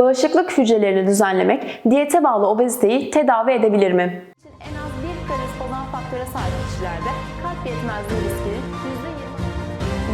Bağışıklık hücrelerini düzenlemek diyete bağlı obeziteyi tedavi edebilir mi? En az bir predisponan faktöre sahip kişilerde kalp yetmezliği riskinin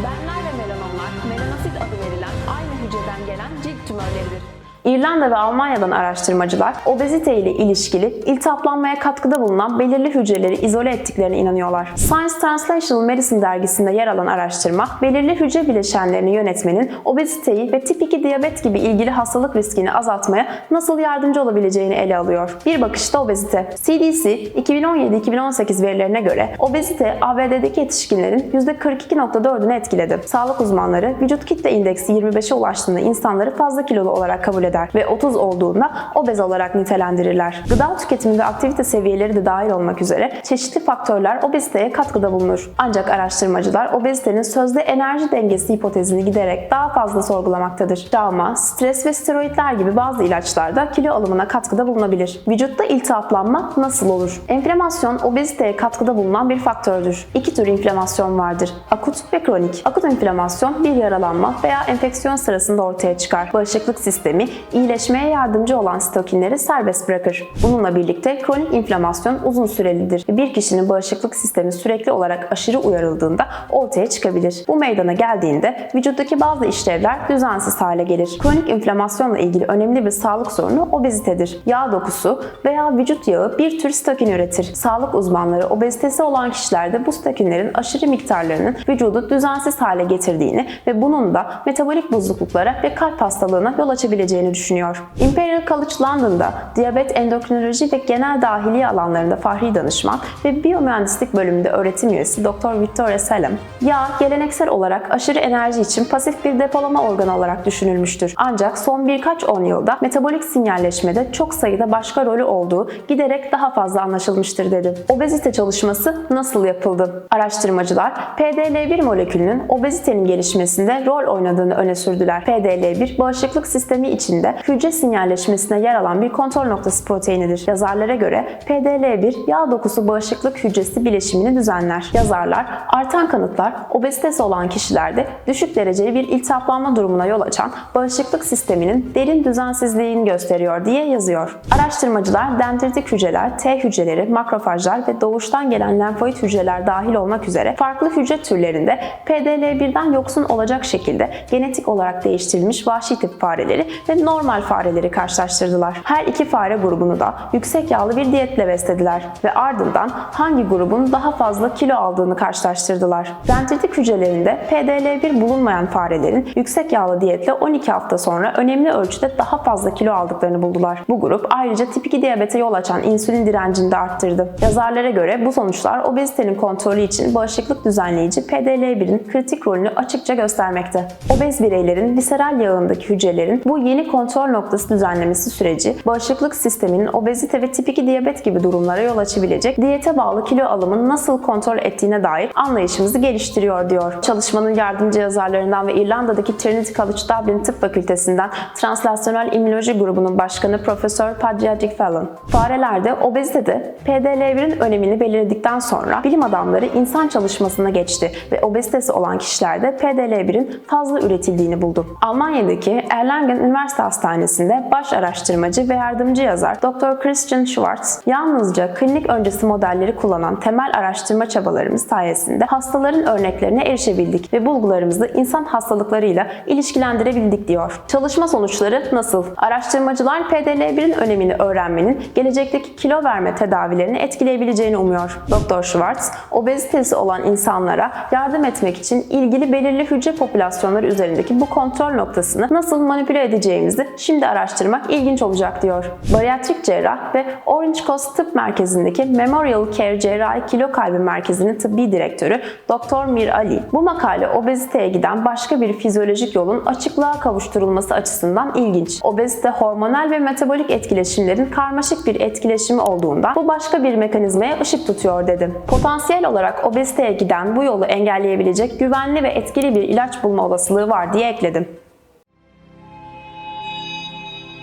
%20 Benler ve melanomlar melanosit adı verilen aynı hücreden gelen cilt tümörleridir. İrlanda ve Almanya'dan araştırmacılar obezite ile ilişkili iltihaplanmaya katkıda bulunan belirli hücreleri izole ettiklerine inanıyorlar. Science Translational Medicine dergisinde yer alan araştırma, belirli hücre bileşenlerini yönetmenin obeziteyi ve tip 2 diyabet gibi ilgili hastalık riskini azaltmaya nasıl yardımcı olabileceğini ele alıyor. Bir bakışta obezite. CDC 2017-2018 verilerine göre obezite ABD'deki yetişkinlerin %42.4'ünü etkiledi. Sağlık uzmanları vücut kitle indeksi 25'e ulaştığında insanları fazla kilolu olarak kabul eder ve 30 olduğunda obez olarak nitelendirirler. Gıda tüketimi ve aktivite seviyeleri de dahil olmak üzere çeşitli faktörler obeziteye katkıda bulunur. Ancak araştırmacılar obezitenin sözde enerji dengesi hipotezini giderek daha fazla sorgulamaktadır. Travma, stres ve steroidler gibi bazı ilaçlarda kilo alımına katkıda bulunabilir. Vücutta iltihaplanma nasıl olur? Enflamasyon obeziteye katkıda bulunan bir faktördür. İki tür inflamasyon vardır. Akut ve kronik. Akut inflamasyon bir yaralanma veya enfeksiyon sırasında ortaya çıkar. Bağışıklık sistemi iyileşmeye yardımcı olan sitokinleri serbest bırakır. Bununla birlikte kronik inflamasyon uzun sürelidir bir kişinin bağışıklık sistemi sürekli olarak aşırı uyarıldığında ortaya çıkabilir. Bu meydana geldiğinde vücuttaki bazı işlevler düzensiz hale gelir. Kronik inflamasyonla ilgili önemli bir sağlık sorunu obezitedir. Yağ dokusu veya vücut yağı bir tür sitokin üretir. Sağlık uzmanları obezitesi olan kişilerde bu sitokinlerin aşırı miktarlarının vücudu düzensiz hale getirdiğini ve bunun da metabolik bozukluklara ve kalp hastalığına yol açabileceğini düşünüyor. Imperial College London'da diyabet, endokrinoloji ve genel dahiliye alanlarında fahri danışman ve biyomühendislik bölümünde öğretim üyesi Dr. Victoria Salem, yağ geleneksel olarak aşırı enerji için pasif bir depolama organı olarak düşünülmüştür. Ancak son birkaç on yılda metabolik sinyalleşmede çok sayıda başka rolü olduğu giderek daha fazla anlaşılmıştır dedi. Obezite çalışması nasıl yapıldı? Araştırmacılar PDL1 molekülünün obezitenin gelişmesinde rol oynadığını öne sürdüler. PDL1 bağışıklık sistemi içinde hücre sinyalleşmesine yer alan bir kontrol noktası proteinidir. Yazarlara göre PDL1 yağ dokusu bağışıklık hücresi bileşimini düzenler. Yazarlar artan kanıtlar obezitesi olan kişilerde düşük dereceli bir iltihaplanma durumuna yol açan bağışıklık sisteminin derin düzensizliğini gösteriyor diye yazıyor. Araştırmacılar dendritik hücreler, T hücreleri, makrofajlar ve doğuştan gelen lenfoid hücreler dahil olmak üzere farklı hücre türlerinde PDL1'den yoksun olacak şekilde genetik olarak değiştirilmiş vahşi tip fareleri ve normal fareleri karşılaştırdılar. Her iki fare grubunu da yüksek yağlı bir diyetle beslediler ve ardından hangi grubun daha fazla kilo aldığını karşılaştırdılar. Dendritik hücrelerinde PDL1 bulunmayan farelerin yüksek yağlı diyetle 12 hafta sonra önemli ölçüde daha fazla kilo aldıklarını buldular. Bu grup ayrıca tip 2 diyabete yol açan insülin direncini de arttırdı. Yazarlara göre bu sonuçlar obezitenin kontrolü için bağışıklık düzenleyici PDL1'in kritik rolünü açıkça göstermekte. Obez bireylerin viseral yağındaki hücrelerin bu yeni kontrol noktası düzenlemesi süreci bağışıklık sisteminin obezite ve tip 2 diyabet gibi durumlara yol açabilecek diyete bağlı kilo alımını nasıl kontrol ettiğine dair anlayışımızı geliştiriyor diyor. Çalışmanın yardımcı yazarlarından ve İrlanda'daki Trinity College Dublin Tıp Fakültesinden Translasyonel İmmünoloji grubunun başkanı Profesör Padraig Fallon. Farelerde obezitede PDL1'in önemini belirledikten sonra bilim adamları insan çalışmasına geçti ve obezitesi olan kişilerde PDL1'in fazla üretildiğini buldu. Almanya'daki Erlangen Üniversite Hastanesi'nde baş araştırmacı ve yardımcı yazar Dr. Christian Schwartz, yalnızca klinik öncesi modelleri kullanan temel araştırma çabalarımız sayesinde hastaların örneklerine erişebildik ve bulgularımızı insan hastalıklarıyla ilişkilendirebildik diyor. Çalışma sonuçları nasıl? Araştırmacılar PDL1'in önemini öğrenmenin gelecekteki kilo verme tedavilerini etkileyebileceğini umuyor. Dr. Schwartz, obezitesi olan insanlara yardım etmek için ilgili belirli hücre popülasyonları üzerindeki bu kontrol noktasını nasıl manipüle edeceğimizi şimdi araştırmak ilginç olacak diyor. Bariyatrik cerrah ve Orange Coast Tıp Merkezi'ndeki Memorial Care Cerrahi Kilo Kaybı Merkezi'nin tıbbi direktörü Dr. Mir Ali, bu makale obeziteye giden başka bir fizyolojik yolun açıklığa kavuşturulması açısından ilginç. Obezite hormonal ve metabolik etkileşimlerin karmaşık bir etkileşimi olduğundan bu başka bir mekanizmaya ışık tutuyor dedi. Potansiyel olarak obeziteye giden bu yolu engelleyebilecek güvenli ve etkili bir ilaç bulma olasılığı var diye ekledim.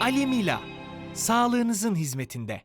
Alemila, sağlığınızın hizmetinde.